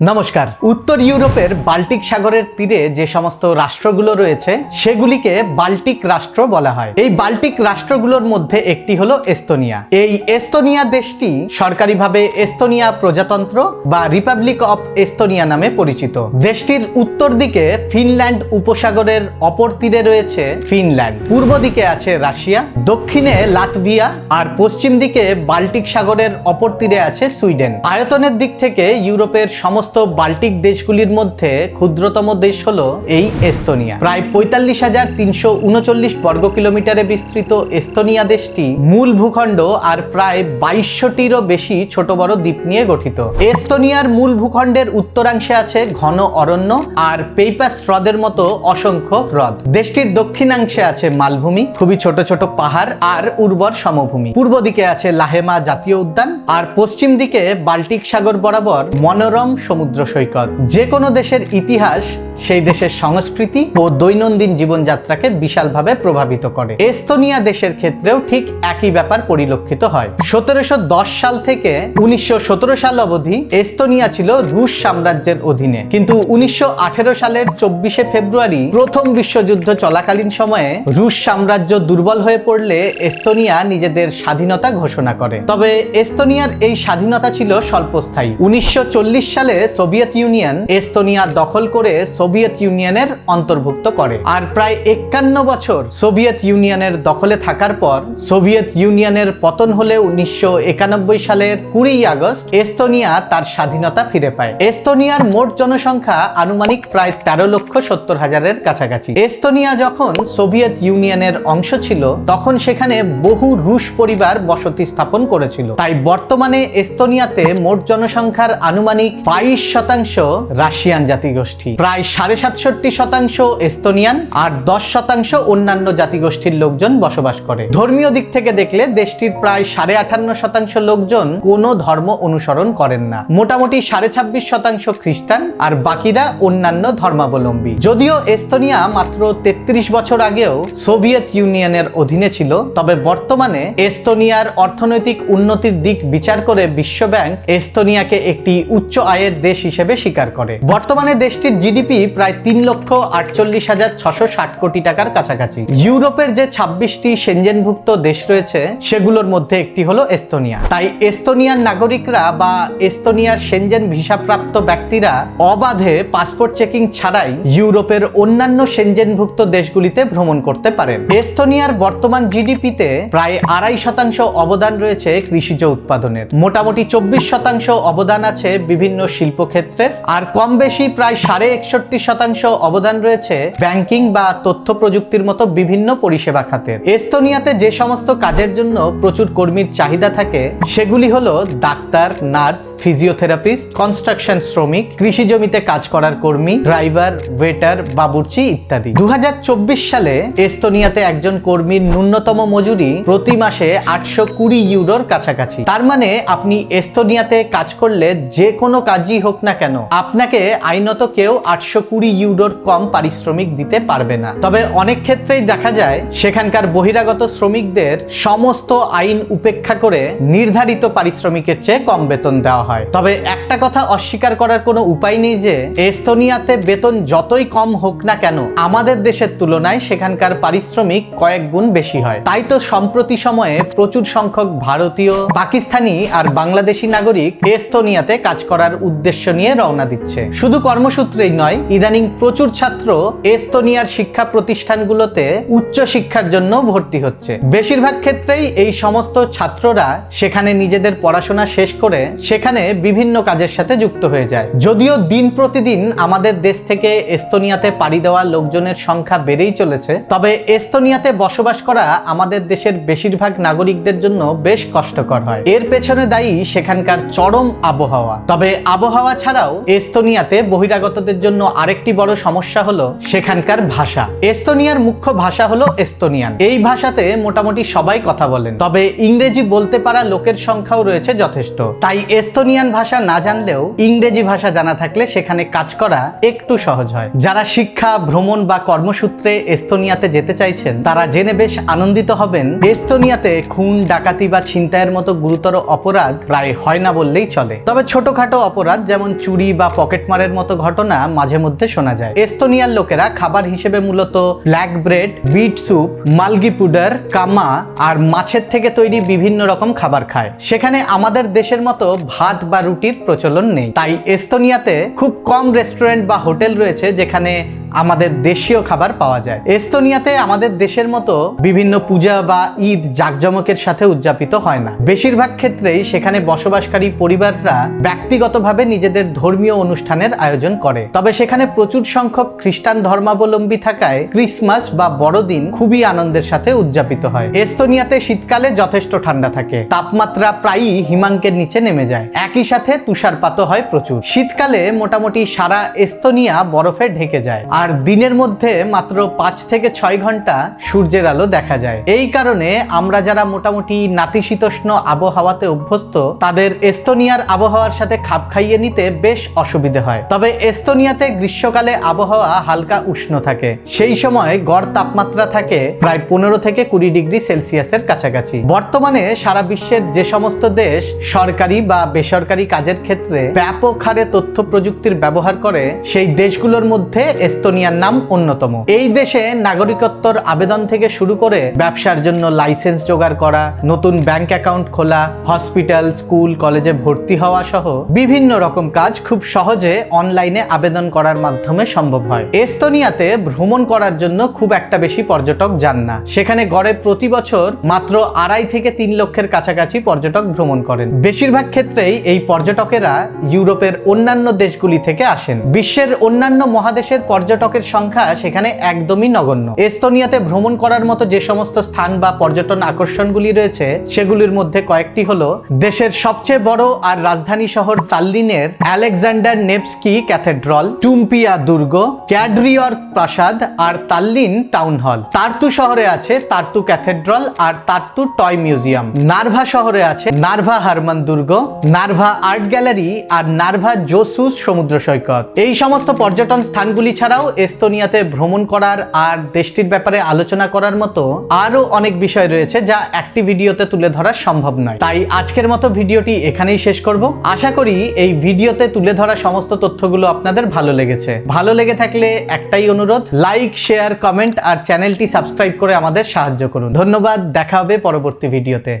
নমস্কার। উত্তর ইউরোপের বাল্টিক সাগরের তীরে যে সমস্ত রাষ্ট্রগুলো রয়েছে, সেগুলিকে বাল্টিক রাষ্ট্র বলা হয়। এই বাল্টিক রাষ্ট্রগুলোর মধ্যে একটি হলো এস্তোনিয়া। এই এস্তোনিয়া দেশটি সরকারিভাবে এস্তোনিয়া প্রজাতন্ত্র বা রিপাবলিক অফ এস্তোনিয়া নামে পরিচিত। দেশটির উত্তর দিকে ফিনল্যান্ড উপসাগরের অপর তীরে রয়েছে ফিনল্যান্ড। পূর্ব দিকে আছে রাশিয়া, দক্ষিণে লাতভিয়া, আর পশ্চিম দিকে বাল্টিক সাগরের অপর তীরে আছে সুইডেন। আয়তনের দিক থেকে ইউরোপের সমস্ত বাল্টিক দেশগুলির মধ্যে ক্ষুদ্রতম দেশ হলো এই এস্তোনিয়া। প্রায় পঁয়তাল্লিশ হাজার তিনশো উনচল্লিশ বর্গ কিলোমিটারে বিস্তৃত এস্তোনিয়া দেশটি মূল ভূখণ্ড আর প্রায় বাইশশোটিরও বেশি ছোট বড় দ্বীপ নিয়ে গঠিত। এস্তোনিয়ার মূল ভূখণ্ডের উত্তরাংশে আছে ঘন অরণ্য আর পেইপাস হ্রদের মতো অসংখ্য হ্রদ। দেশটির দক্ষিণাংশে আছে মালভূমি, খুবই ছোট ছোট পাহাড় আর উর্বর সমভূমি। পূর্ব দিকে আছে লাহেমা জাতীয় উদ্যান আর পশ্চিম দিকে বাল্টিক সাগর বরাবর মনোরম সমুদ্র সৈকত। যে কোনো দেশের ইতিহাস সেই দেশের সংস্কৃতি ও দৈনন্দিন জীবনযাত্রাকে বিশালভাবে প্রভাবিত করে। এস্তোনিয়া দেশের ক্ষেত্রেও ঠিক একই ব্যাপার পরিলক্ষিত হয়। সতেরোশো সাল থেকে উনিশশো সাল অবধি এস্তোনিয়া ছিল রুশ সাম্রাজ্যের অধীনে। কিন্তু উনিশশো সালের চব্বিশে ফেব্রুয়ারি প্রথম বিশ্বযুদ্ধ চলাকালীন সময়ে রুশ সাম্রাজ্য দুর্বল হয়ে পড়লে এস্তোনিয়া নিজেদের স্বাধীনতা ঘোষণা করে। তবে এস্তোনিয়ার এই স্বাধীনতা ছিল স্বল্পস্থায়ী। উনিশশো চল্লিশ সালে সোভিয়েত ইউনিয়ন এস্তোনিয়া দখল করে সোভিয়েত ইউনিয়নের অন্তর্ভুক্ত করে। আর প্রায় একান্ন বছর সোভিয়েত ইউনিয়নের দখলে থাকার পর সোভিয়েত ইউনিয়নের পতন হলে উনিশশো সালের কুড়ি আগস্ট এস্তোনিয়া তার স্বাধীনতা ফিরে পায়। এস্তোনিয়ার মোট জনসংখ্যা আনুমানিক প্রায় তেরো লক্ষ সত্তর হাজারের কাছাকাছি। এস্তোনিয়া যখন সোভিয়েত ইউনিয়নের অংশ ছিল, তখন সেখানে বহু রুশ পরিবার বসতি স্থাপন করেছিল। তাই বর্তমানে এস্তোনিয়াতে মোট জনসংখ্যার আনুমানিক বাইশ শতাংশ রাশিয়ান জাতিগোষ্ঠী, প্রায় সাড়ে সাতষট্টি শতাংশ এস্তোনিয়ান আর দশ শতাংশ অন্যান্য জাতিগোষ্ঠীর লোকজন বসবাস করে। ধর্মীয় দিক থেকে দেখলে দেশটির প্রায় সাড়ে আটান্ন শতাংশ লোকজন কোনো ধর্ম অনুসরণ করেন না। মোটামুটি সাড়ে ছাব্বিশ শতাংশ খ্রিস্টান আর বাকিরা অন্যান্য ধর্মাবলম্বী। যদিও এস্তোনিয়া মাত্র তেত্রিশ বছর আগেও সোভিয়েত ইউনিয়নের অধীনে ছিল, তবে বর্তমানে এস্তোনিয়ার অর্থনৈতিক উন্নতির দিক বিচার করে বিশ্বব্যাংক এস্তোনিয়াকে একটি উচ্চ আয়ের দেশ হিসেবে স্বীকার করে। বর্তমানে দেশটির জিডিপি প্রায় তিন লক্ষ আটচল্লিশ হাজার ছশো ষাট কোটি টাকার কাছাকাছি। ইউরোপের যে ছাব্বিশটি সেনজেনভুক্ত দেশ রয়েছে, সেগুলোর মধ্যে একটি হলো এস্তোনিয়া তাই এস্তোনিয়ার নাগরিকরা বা এস্তোনিয়ার সেনজেন ভিসাপ্রাপ্ত ব্যক্তিরা অবাধে পাসপোর্ট চেকিং ছাড়াই ইউরোপের অন্যান্য সেনজেনভুক্ত দেশগুলিতে ভ্রমণ করতে পারেন। এস্তোনিয়ার বর্তমান জিডিপিতে প্রায় আড়াই শতাংশ অবদান রয়েছে কৃষিজ উৎপাদনের। মোটামুটি চব্বিশ শতাংশ অবদান আছে বিভিন্ন শিল্পক্ষেত্রের। আর কম বেশি প্রায় সাড়ে একষট্টি শতাংশ অবদান রয়েছে ব্যাংকিং বা তথ্য প্রযুক্তির মতো বিভিন্ন পরিষেবা খাতের। এস্তোনিয়াতে যে সমস্ত কাজের জন্য প্রচুর কর্মীর চাহিদা থাকে, সেগুলি হলো ডাক্তার, নার্স, ফিজিওথেরাপিস্ট, কনস্ট্রাকশন শ্রমিক, কৃষি জমিতে কাজ করার কর্মী, ড্রাইভার, ওয়েটার, বাবুর্চি ইত্যাদি। দু হাজার চব্বিশ সালে এস্তোনিয়াতে একজন কর্মীর ন্যূনতম মজুরি প্রতি মাসে আটশো কুড়ি ইউরোর কাছাকাছি। তার মানে আপনি এস্তোনিয়াতে কাজ করলে যে কোনো কাজই হোক না কেন, আপনাকে আইনত কেউ আটশো কুড়ি ইউরোর কম পারিশ্রমিক দিতে পারবে না। তবে অনেক ক্ষেত্রেই দেখা যায়, সেখানকার বহিরাগত শ্রমিকদের সমস্ত আইন উপেক্ষা করে নির্ধারিত পারিশ্রমিকের চেয়ে কম বেতন দেওয়া হয়। তবে একটা কথা অস্বীকার করার কোনো উপায় নেই যে, এস্তোনিয়াতে বেতন যতই কম হোক না কেন, আমাদের দেশের তুলনায় সেখানকার পারিশ্রমিক কয়েক গুণ বেশি হয়। তাই তো সম্প্রতি সময়ে প্রচুর সংখ্যক ভারতীয়, পাকিস্তানি আর বাংলাদেশি নাগরিক এস্তোনিয়াতে কাজ করার উদ্দেশ্য নিয়ে রওনা দিচ্ছে। শুধু কর্মসূত্রেই নয়, ইদানিং প্রচুর ছাত্র এস্তোনিয়ার শিক্ষা প্রতিষ্ঠানগুলোতে উচ্চ শিক্ষার জন্য ভর্তি হচ্ছে। বেশিরভাগ ক্ষেত্রেই এই সমস্ত ছাত্ররা সেখানে নিজেদের পড়াশোনা শেষ করে সেখানে বিভিন্ন কাজের সাথে যুক্ত হয়ে যায়। যদিও দিন প্রতিদিন আমাদের দেশ থেকে এস্তোনিয়াতে পাড়ি দেওয়া লোকজনের সংখ্যা বেড়েই চলেছে, তবে এস্তোনিয়াতে বসবাস করা আমাদের দেশের বেশিরভাগ নাগরিকদের জন্য বেশ কষ্টকর হয়। এর পেছনে দায়ী সেখানকার চরম আবহাওয়া। তবে আবহাওয়া ছাড়াও এস্তোনিয়াতে বহিরাগতদের জন্য আরেকটি বড় সমস্যা হলো সেখানকার ভাষা। এস্তোনিয়ার মুখ্য ভাষা হলো এস্তোনিয়ান। এই ভাষাতে মোটামুটি সবাই কথা বলেন। তবে ইংরেজি বলতে পারা লোকের সংখ্যাও রয়েছে যথেষ্ট। তাই এস্তোনিয়ান ভাষা না জানলেও ইংরেজি ভাষা জানা থাকলে সেখানে কাজ করা একটু সহজ হয়। যারা শিক্ষা, ভ্রমণ বা কর্মসূত্রে এস্তোনিয়াতে যেতে চাইছেন, তারা জেনে বেশ আনন্দিত হবেন। এস্তোনিয়াতে খুন, ডাকাতি বা ছিনতাইয়ের মতো গুরুতর অপরাধ প্রায় হয় না বললেই চলে। তবে ছোটখাটো অপরাধ যেমন চুরি বা পকেটমারের মতো ঘটনা মাঝে মধ্যে শোনা যায়। এস্তোনিয়ার লোকেরা খাবার হিসেবে মূলত ব্ল্যাক ব্রেড, বিট স্যুপ, মালগি পুডার, কামা আর মাছের থেকে তৈরি বিভিন্ন রকম খাবার খায়। সেখানে আমাদের দেশের মতো ভাত বা রুটির প্রচলন নেই। তাই এস্তোনিয়াতে খুব কম রেস্টুরেন্ট বা হোটেল রয়েছে যেখানে আমাদের দেশীয় খাবার পাওয়া যায়। এস্তোনিয়াতে আমাদের দেশের মতো বিভিন্ন পূজা বা ঈদ জাঁকজমকের সাথে উদযাপিত হয় না। বেশিরভাগ ক্ষেত্রেই সেখানে বসবাসকারী পরিবাররা ব্যক্তিগতভাবে নিজেদের ধর্মীয় অনুষ্ঠানের আয়োজন করে। তবে সেখানে প্রচুর সংখ্যক খ্রিস্টান ধর্মাবলম্বী থাকায় ক্রিসমাস বা বড়দিন খুবই আনন্দের সাথে উদযাপিত হয়। এস্তোনিয়াতে শীতকালে যথেষ্ট ঠান্ডা থাকে। তাপমাত্রা প্রায়ই হিমাঙ্কের নিচে নেমে যায়। একই সাথে তুষারপাত হয় প্রচুর। শীতকালে মোটামুটি সারা এস্তোনিয়া বরফে ঢেকে যায়। আর দিনের মধ্যে মাত্র পাঁচ থেকে ছয় ঘণ্টা সূর্যের আলো দেখা যায়। এই কারণে আমরা যারা মোটামুটি নাতিশীতোষ্ণ আবহাওয়াতে অভ্যস্ত, তাদের এস্তোনিয়ার আবহাওয়ার সাথে খাপ খাইয়ে নিতে বেশ অসুবিধে হয়। তবে এস্তোনিয়াতে গ্রীষ্মকালে আবহাওয়া হালকা উষ্ণ থাকে। সেই সময় গড় তাপমাত্রা থাকে প্রায় পনেরো থেকে কুড়ি ডিগ্রি সেলসিয়াসের কাছাকাছি। বর্তমানে সারা বিশ্বের যে সমস্ত দেশ সরকারি বা বেসরকারি কাজের ক্ষেত্রে ব্যাপক হারে তথ্য প্রযুক্তির ব্যবহার করে, সেই দেশগুলোর মধ্যে এস্তোনিয়ার নাম অন্যতম। এই দেশে নাগরিকত্বর আবেদন থেকে শুরু করে ব্যবসার জন্য লাইসেন্স জোগাড় করা, নতুন ব্যাংক অ্যাকাউন্ট খোলা, হসপিটাল, স্কুল, কলেজে ভর্তি হওয়া সহ বিভিন্ন রকম কাজ খুব সহজে অনলাইনে আবেদন করার মাধ্যমে সম্ভব হয়। এস্তোনিয়াতে ভ্রমণ করার জন্য খুব একটা বেশি পর্যটক যান না। সেখানে গড়ে প্রতি বছর মাত্র আড়াই থেকে তিন লক্ষের কাছাকাছি পর্যটক ভ্রমণ করেন। বেশিরভাগ ক্ষেত্রেই এই পর্যটকেরা ইউরোপের অন্যান্য দেশগুলি থেকে আসেন। বিশ্বের অন্যান্য মহাদেশের পর্যটকের সংখ্যা সেখানে একদমই নগণ্য। এস্তোনিয়াতে ভ্রমণ করার মতো যে সমস্ত স্থান বা পর্যটন আকর্ষণগুলি রয়েছে, সেগুলির মধ্যে কয়েকটি হলো দেশের সবচেয়ে বড় আর রাজধানী শহর সাল্লিনের আলেকজান্ডার নেপস্কি ক্যাথেড্রল, টুম্পিয়া দুর্গ, ক্যাডরিয়র প্রাসাদ আর তাল্লিন টাউন হল। তার্তু শহরে আছে তার্তু ক্যাথেড্রল আর তার্তু টয় মিউজিয়াম। নার্ভা শহরে আছে নার্ভা হারমান দুর্গ, নার্ভা আর্ট গ্যালারি আর নার্ভা জোসুস সমুদ্র সৈকত। এই সমস্ত পর্যটন স্থানগুলি ছাড়াও এস্তোনিয়াতে ভ্রমণ করার আর দেশটির ব্যাপারে আলোচনা করার মতো আরও অনেক বিষয় রয়েছে যা একটি ভিডিওতে তুলে ধরা সম্ভব নয়। তাই আজকের মতো ভিডিওটি এখানেই শেষ করব। আশা করি এই ভিডিওতে তুলে ধরা সমস্ত তথ্যগুলো আপনাদের ভালো লেগেছে। ভালো লেগে থাকলে একটাই অনুরোধ, লাইক, শেয়ার, কমেন্ট আর চ্যানেলটি সাবস্ক্রাইব করে আমাদের সাহায্য করুন। ধন্যবাদ, দেখা হবে পরবর্তী ভিডিওতে।